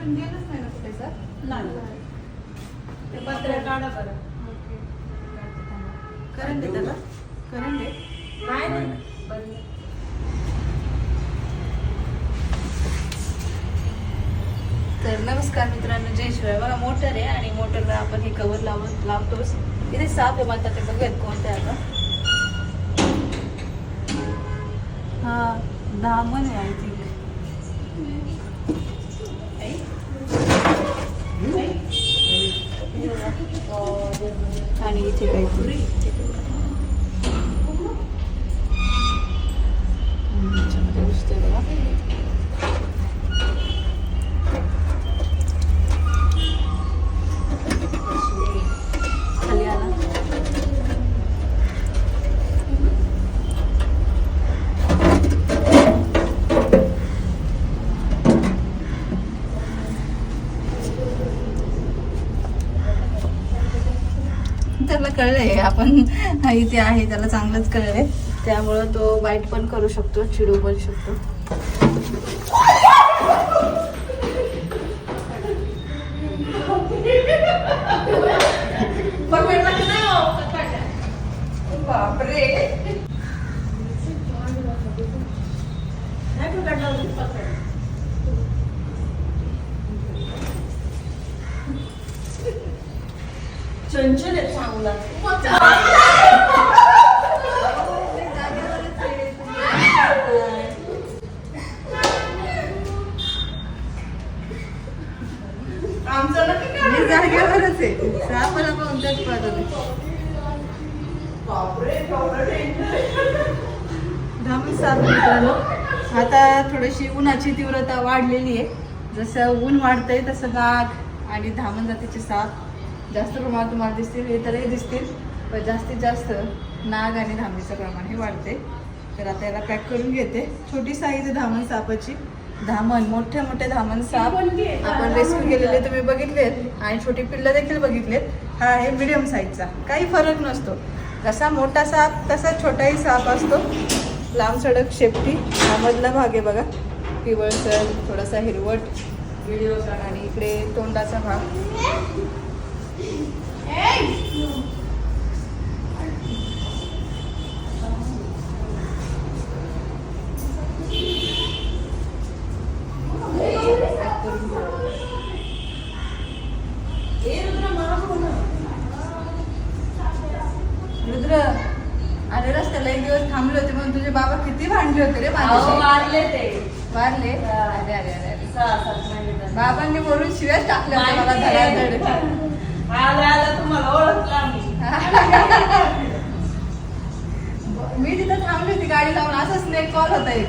अजून गेलंच नाही ना कुठे सर? नाही. ते पत्र काढा बरं. करंट आहे त्याला. करंट आहे नाही. नाही बंद तर नमस्कार मित्रांनो जय शिवाय. बघा मोटर आहे आणि मोटरला आपण हे कवर लावून लावतोच. इथे साप आहे मला ते बघूयात कोणते आता? हा दामन आहे आय थिंक आणि इथे काहीतरी हम्म, याच्यामध्ये दिसतंय बघा खाली आला त्याला कळलंय आपण इथे आहे त्याला चांगलंच कळलंय. त्यामुळं तो बाईट पण करू शकतो चिडू पण शकतो बापरे नाही पकडलं होतं, पकड. चंचल आहे चांगला आमचं नक्की मी जागेवरच आहे. त्याच पाहतो बापरे केवढं danger साप मित्रांनो आता थोडीशी उन्हाची तीव्रता वाढलेली आहे. जसं ऊन वाढतंय तसं नाग आणि धामण जातीचे साप. जास्त प्रमाणात तुम्हाला दिसतील इतरही दिसतील पण जास्तीत जास्त नाग आणि धामीचं प्रमाण हे वाढते. तर आता याला पॅक करून घेते. छोटी साईज आहे धामण सापाची. धामण मोठे मोठे धामण साप आपण रेस्क्यू केलेले तुम्ही बघितलेत आणि छोटी पिल्लं देखील बघितलेत. हा आहे मिडियम साईजचा काही फरक नसतो. जसा मोठा साप तसा छोटाही साप असतो. लांब सडक शेपटी. हा मधला भाग आहे बघा. पिवळसर थोडासा हिरवट. व्हिडिओ आणि इकडे तोंडाचा भाग. रुद्र, अरे रस्त्याला एक दिवस थांबले होते म्हणून तुझे बाबा किती भांडले होते रे माझ्याशी मारले ते वारले. अरे अरे अरे अरे सहा सात महिने झाले. बाबांनी बोलून शिव्याच टाकल्या होत्या मला. धडाधड आला आला तुम्हाला ओळखला आम्ही. मी तिथं थांबली होती गाडी लावून असं स्नेक कॉल होता एक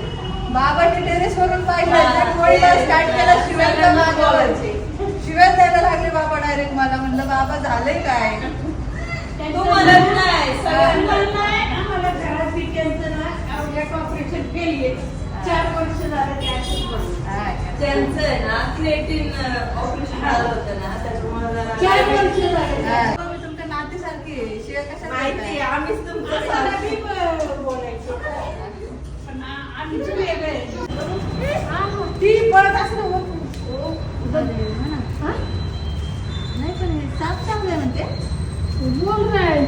बाबांनी टेरेस वरून पाहिलं स्टार्ट केला ते. शिव्या द्यायला लागले बाबा डायरेक्ट मला म्हणलं बाबा झालंय काय? नाही आम्हाला घरात पिक्यांचं ना ऑपरेशन केलीये. चार वर्ष झालं ते. त्यांचं आहे ना क्रिएटिन ऑपरेशन झालं होतं ना माहिती आहे, आम्हीच तुमचं बोलायचं. पण आ- आमचं वेगळं आहे. हा, मग ती पळत असलं? नाही पण हे साप चांगले म्हणते. बोल नाही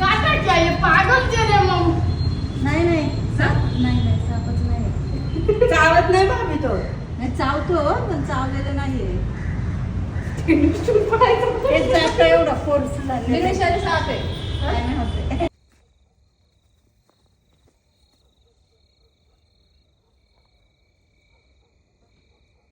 काटायचे आहे, पागल रे मग. नाही नाही. साप नाही नाही सापच नाही. चावत नाही भाभी तो. नाही चावतो पण चावलेलं नाहीये. हे एवढा फोर्स झाला. साप आहे.